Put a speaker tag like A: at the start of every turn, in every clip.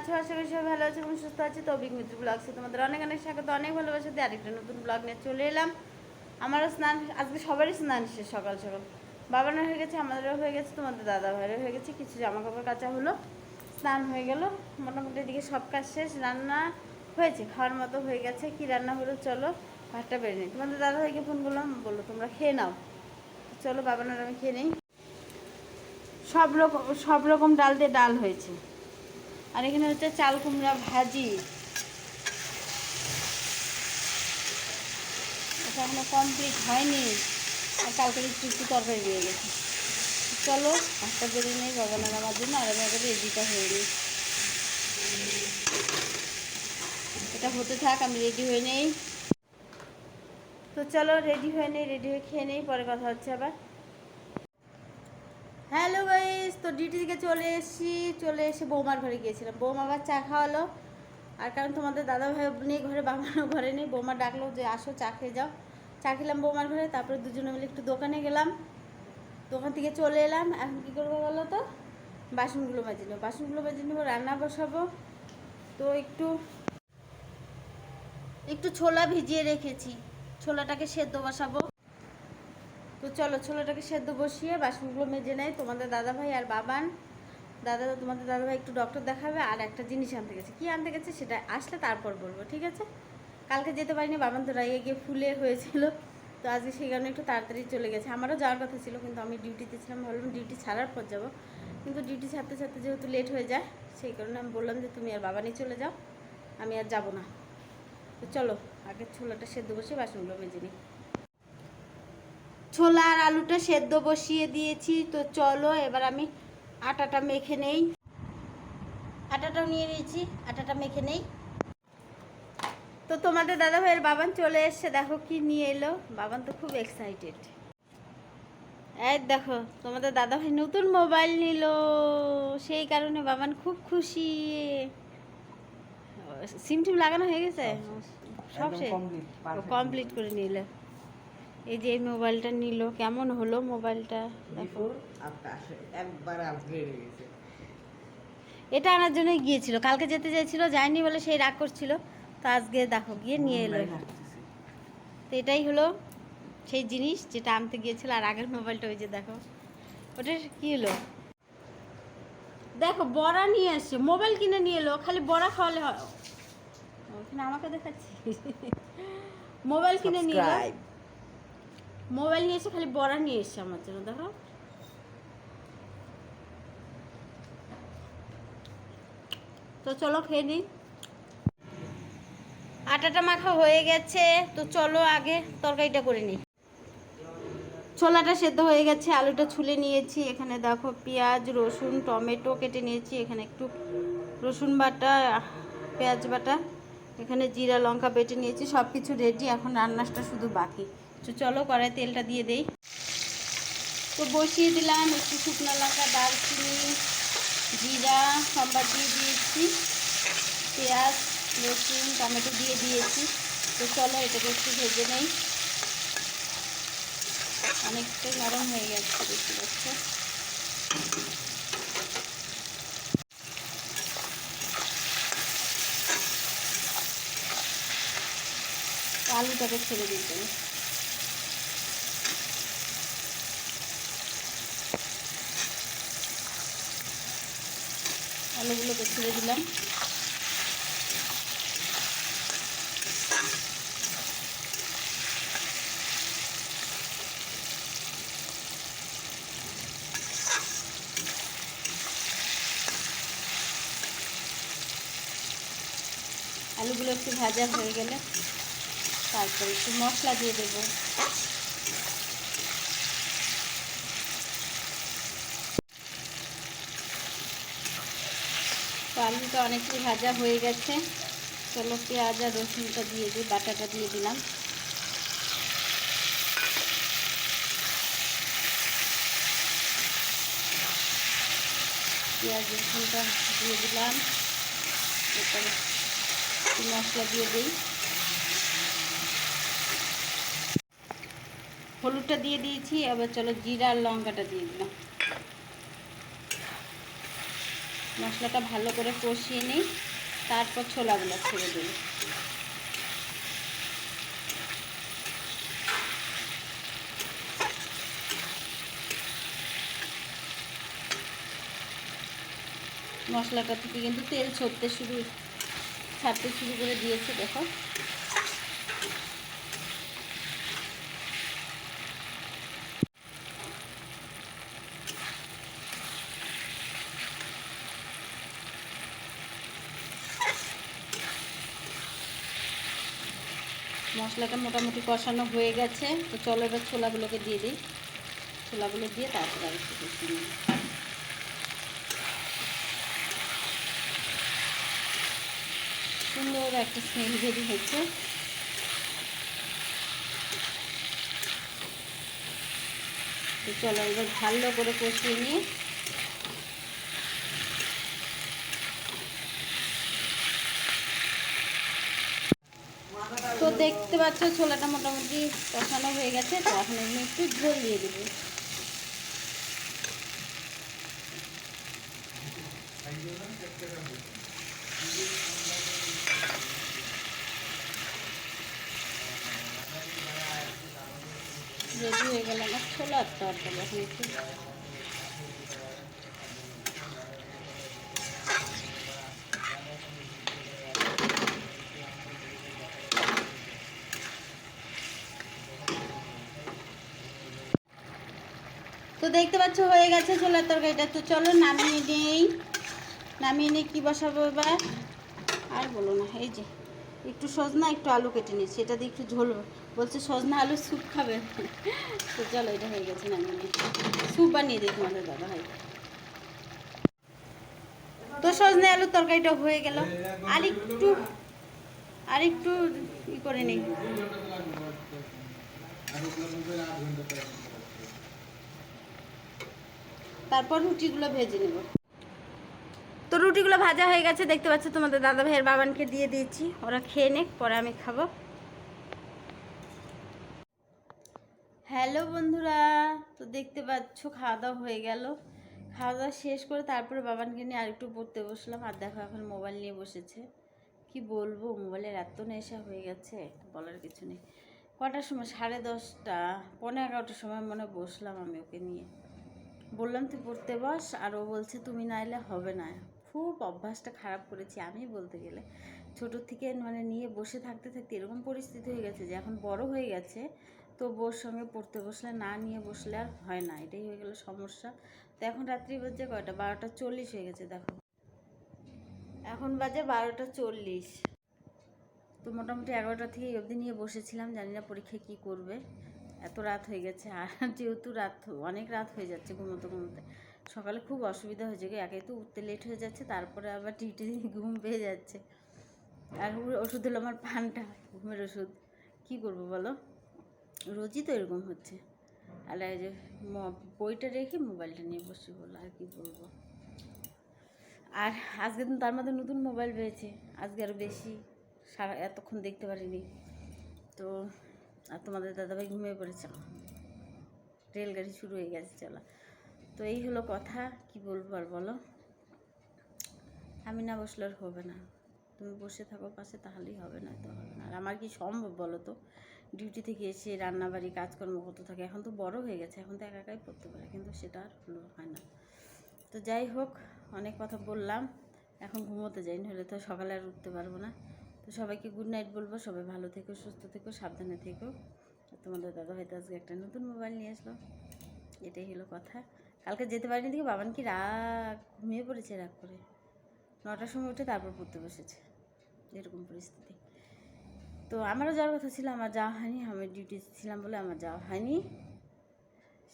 A: আছো? আশা করি সবাই ভালো আছে এবং সুস্থ আছে। তো অভিক মিত্র ব্লগসে তোমাদের অনেক অনেক স্বাগত, অনেক ভালোবাসা দিয়ে আরেকটা নতুন ব্লগ নিয়ে চলে এলাম। আমারও স্নান, আজকে সবারই স্নান শেষ সকাল সকাল। বাবারও হয়ে গেছে, আমাদেরও হয়ে গেছে, তোমাদের দাদা ভাইয়েরও হয়ে গেছে, কিছু জামা কাপড় কাচা হলো, স্নান হয়ে গেল। মোটামুটি এদিকে সব কাজ শেষ, রান্না হয়েছে, খাওয়ার মতো হয়ে গেছে। কি রান্না হলো চলো, ভাতটা বেড়ে নিই। তোমাদের দাদা ভাইকে ফোন করলাম, বলল, তোমরা খেয়ে নাও। চলো, বাবানার আমি খেয়ে নিই। সব রকম সব রকম ডাল দিয়ে ডাল হয়েছে। আর এখানে হচ্ছে চাল কুমড়া ভাজি। এটা এখনও কমপ্লিট হয়নি। আর কালকে একটু একটু তরকারি দিয়ে গেছে। চলো, ভাতটা বেরিয়ে নেই বাগানের আমার জন্য, আর আমি এবারে রেডিটা হয়ে নিই। এটা হতে থাক, আমি রেডি হয়ে নেই। তো চলো রেডি হয়ে নেই রেডি হয়ে খেয়ে নেই, পরে কথা হচ্ছে আবার। হ্যালো তো ডিউটি থেকে চলে এসেছি, চলে এসে বৌমার ঘরে গিয়েছিলাম। বৌমা আবার চা খাওয়ালো। আর কারণ তোমাদের দাদা ভাই নেই ঘরে, বাবারও ঘরে নেই, বৌমা ডাকলো যে আসো, চা খেয়ে যাও। চা খেলাম বৌমার ঘরে, তারপরে দুজনে মিলে একটু দোকানে গেলাম। দোকান থেকে চলে এলাম। এখন কী করব বলো তো? বাসনগুলো মাজি নেব বাসনগুলো মাজি নেব, রান্না বসাবো। তো একটু একটু ছোলা ভিজিয়ে রেখেছি। ছোলাটাকে সেদ্ধ বসাবো। তো চলো ছোলাটাকে সেদ্ধ বসিয়ে বাসনগুলো মেজে নেয় তোমাদের দাদা ভাই আর বাবান। দাদা তোমাদের দাদা ভাই একটু ডক্টর দেখাবে আর একটা জিনিস আনতে গেছে। কি আনতে গেছে সেটা আসলে তারপর বলব, ঠিক আছে? কালকে যেতে পারিনি, বাবান তো রাইয়ে গিয়ে ফুলে হয়েছিল, তো আজকে সেই কারণে একটু তাড়াতাড়ি চলে গেছে। আমারও যাওয়ার কথা ছিল, কিন্তু আমি ডিউটিতে ছিলাম ভাবলাম ডিউটি ছাড়ার পর যাব। কিন্তু ডিউটি ছাড়তে ছাড়তে যেহেতু লেট হয়ে যায়, সেই কারণে আমি বললাম যে তুমি আর বাবানি চলে যাও, আমি আর যাব না। তো চলো, আগে ছোলাটা সেদ্ধ বসে বাসনগুলো মেজে নিই। ছোলা আর আলুটা সেদ্ধ বসিয়ে দিয়েছি। তো চলো এবার আমি আটাটা মেখে নেই। আটাটাও নিয়ে নিয়েছি আটাটা মেখে নেই। তো তোমাদের দাদা ভাইয়ের বাবান চলে এসছে দেখো কি নিয়ে এলো। বাবান তো খুব এক্সাইটেড এই দেখো তোমাদের দাদা ভাই নতুন মোবাইল নিল। সেই কারণে বাবান খুব খুশি। সিম টিম লাগানো হয়ে গেছে? সব শেষ। কমপ্লিট করে নিলে। এই যে এই মোবাইলটা নিল কেমন হলো মোবাইলটা? দেখো।
B: একবার গেছে।
A: এটা আনার জন্যই গিয়েছিল। কালকে যেতে চাইছিল যায়নি বলে সেই রাগ করছিল। তো আজকে দেখো গিয়ে নিয়ে এলো তো এটাই হলো সেই জিনিস যেটা আনতে গিয়েছিল। আর আগের মোবাইলটা ওই যে দেখো। ওটা কি হলো? দেখো বড়া নিয়ে আসছে মোবাইল কিনে নিয়ে এলো। খালি বড়া খাওয়ালে হয়। ওখানে আমাকে দেখাচ্ছি। মোবাইল কিনে নিয়ে মোবাইল নিয়ে এসে খালি বড়া নিয়ে এসছে আমার জন্য, দেখো। তো চলো খেয়ে নিই আটাটা মাখা হয়ে গেছে, তো চলো আগে তরকারিটা করে নিই ছোলাটা সেদ্ধ হয়ে গেছে, আলুটা ছুলে নিয়েছি, এখানে দেখো পেঁয়াজ, রসুন, টমেটো কেটে নিয়েছি, এখানে একটু রসুন বাটা, পেঁয়াজ বাটা, এখানে জিরা, লঙ্কা বেটে নিয়েছি সব কিছু রেডি এখন রান্নাটা শুধু বাকি। তো চলো কড়াই তেলটা দিয়ে দেই। তো বসিয়ে দিলাম একটু শুকনো লঙ্কা, দারচিনি, জিরা সম্বার দিয়ে দিয়েছি, পেঁয়াজ, রসুন, টমেটো দিয়ে দিয়েছি। তো চলো এটাকে একটু ভেজে নেই। অনেকটাই নরম হয়ে গেছে দেখতে পাচ্ছ? আলুটাকে ছেড়ে দিতে আলুগুলোকে ছেড়ে দিলাম। আলুগুলো একটু ভাজা হয়ে গেলে তারপরে একটু মশলা দিয়ে দেবো। আলুটা অনেকটাই ভাজা হয়ে গেছে। চলো পেঁয়াজ আর রসুনটা দিয়ে দিই, বাটাটা দিয়ে দিলাম। পেঁয়াজ, রসুনটা দিয়ে দিলাম। মশলা দিয়ে দিই। হলুদটা দিয়ে দিয়েছি, এবার চলো জিরা আর লঙ্কাটা দিয়ে দিলাম। মশলাটা ভালো করে কষিয়ে নিই, তারপর ছোলাগুলো ছেড়ে দিই মশলাটা থেকে কিন্তু তেল ছড়তে শুরু, ছাড়তে শুরু করে দিয়েছে, দেখো। মশলাটা মোটামুটি কষানো হয়ে গেছে। তো চলো এবার ছোলাগুলোকে দিয়ে দিই। ছোলাগুলো দিয়ে তারপরে আর একটু কষিয়ে নিই। সুন্দর একটা স্মেল বেরিয়ে হচ্ছে তো চলো এবার ভালো করে কষিয়ে নিয়ে তো দেখতে পাচ্ছ, ছোলাটা মোটামুটি কষানো হয়ে গেছে, তো এখন এগুলো একটু ঝোল দিয়ে দেবো। হয়ে গেল আমার ছোলার তরকারি, এখন একটু তো দেখতে পাচ্ছ, হয়ে গেছে ছোলার তরকারিটা। তো চলো নামিয়ে নেই। নামিয়ে নিয়ে কী বসাবো এবার? আর বলো না, এই যে, একটু সজনা, একটু আলু কেটে নিচ্ছি। এটা দিয়ে একটু ঝোল বলছে সজনা আলু স্যুপ খাবে। তো চলো, এটা হয়ে গেছে, নামিয়ে নিই। স্যুপ বানিয়ে দিই তোমাদের দাদা হয় তো সজনে আলুর তরকারিটা হয়ে গেল। আর একটু আর একটু ই করে নিই। তারপর রুটিগুলো ভেজে নেব। তো রুটিগুলো ভাজা হয়ে গেছে দেখতে পাচ্ছ তোমাদের দাদা ভাইয়ের বাবানকে দিয়ে দিয়েছি। ওরা খেয়ে নেক পরে আমি খাব। হ্যালো বন্ধুরা তো দেখতে পাচ্ছ খাওয়া দাওয়া হয়ে গেল। খাওয়া দাওয়া শেষ করে তারপরে বাবানকে নিয়ে আরেকটু পড়তে বসলাম। আর দেখো এখন মোবাইল নিয়ে বসেছে। কি বলব মোবাইলের এত নেশা হয়ে গেছে বলার কিছু নেই। কটার সময়? সাড়ে দশটা পনেরো এগারোটার সময় মনে বসলাম আমি ওকে নিয়ে। বললাম, তুই পড়তে বস। আর ও বলছে, তুমি না এলে হবে না। খুব অভ্যাসটা খারাপ করেছি আমি বলতে গেলে। ছোট থেকে মানে নিয়ে বসে থাকতে থাকতে এরকম পরিস্থিতি হয়ে গেছে যে এখন বড় হয়ে গেছে, তো বোর সঙ্গে পড়তে বসলে, না নিয়ে বসলে আর হয় না, এটাই হয়ে গেল সমস্যা। তো এখন রাত্রি বাজে কয়টা? বারোটা চল্লিশ হয়ে গেছে, দেখো। এখন বাজে বারোটা চল্লিশ। তো মোটামুটি এগারোটা থেকে অবধি নিয়ে বসেছিলাম, জানি না পরীক্ষায় কী করবে। এত রাত হয়ে গেছে, আর যেহেতু রাত, অনেক রাত হয়ে যাচ্ছে ঘুমোতে ঘুমোতে। সকালে খুব অসুবিধা হয়েছে একে তো উঠতে লেট হয়ে যাচ্ছে, তারপরে আবার টিটি ঘুম পেয়ে যাচ্ছে। আর ওষুধ হলো আমার পানটা ঘুমের ওষুধ। কী করব বলো? রোজই তো এরকম হচ্ছে। আর যে বইটা রেখে মোবাইলটা নিয়ে বসে বলল আর কি বলব। আর আজকে তার মধ্যে নতুন মোবাইল পেয়েছে আজকে আরও বেশি, সারা, এতক্ষণ দেখতে পারিনি। তো আর তোমাদের দাদাভাই ঘুমিয়ে পড়েছে। রেলগাড়ি শুরু হয়ে গেছে, চলা। তো এই হলো কথা, কি বলব আর বলো? আমি না বসলে আর হবে না। তুমি বসে থাকো পাশে, তাহলেই হবে না তো হবে না। আর আমার কি সম্ভব বলো তো? ডিউটি থেকে এসে রান্নাবাড়ি, কাজকর্ম করতে থাকে। এখন তো বড় হয়ে গেছে, এখন তো একা একাই পড়তে পারে, কিন্তু সেটা আর হলো, হয় না। তো যাই হোক, অনেক কথা বললাম। এখন ঘুমোতে যাই নাহলে তো সকালে আর উঠতে পারব না। তো সবাইকে গুড নাইট বলব। সবাই ভালো থেকো, সুস্থ থেকো, সাবধানে থেকো। তোমাদের দাদা হয়তো আজকে একটা নতুন মোবাইল নিয়ে আসলো। এটাই হলো কথা। কালকে যেতে পারিনি দিকে বাবান কি রাগ, ঘুমিয়ে পড়েছে রাগ করে। নটার সময় উঠে তারপর পড়তে বসেছে। এরকম পরিস্থিতি। তো আমারও যাওয়ার কথা ছিল, আমার যাওয়া হয়নি। আমি ডিউটি ছিলাম বলে আমার যাওয়া হয়নি।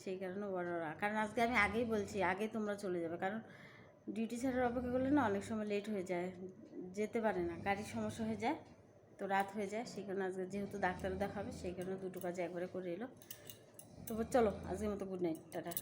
A: সেই কারণে বড় রাগ। কারণ আজকে আমি আগেই বলছি, আগে তোমরা চলে যাবে। কারণ ডিউটি ছাড়ার অপেক্ষা করলে না অনেক সময় লেট হয়ে যায়। যেতে পারে না। গাড়ির সমস্যা হয়ে যায়, তো রাত হয়ে যায়, সেই কারণে আজকে যেহেতু ডাক্তার দেখাবে, সেই কারণে দুটো কাজ একবারে করে এলো। তো চলো, আজকের মতো গুড নাইট টাটা।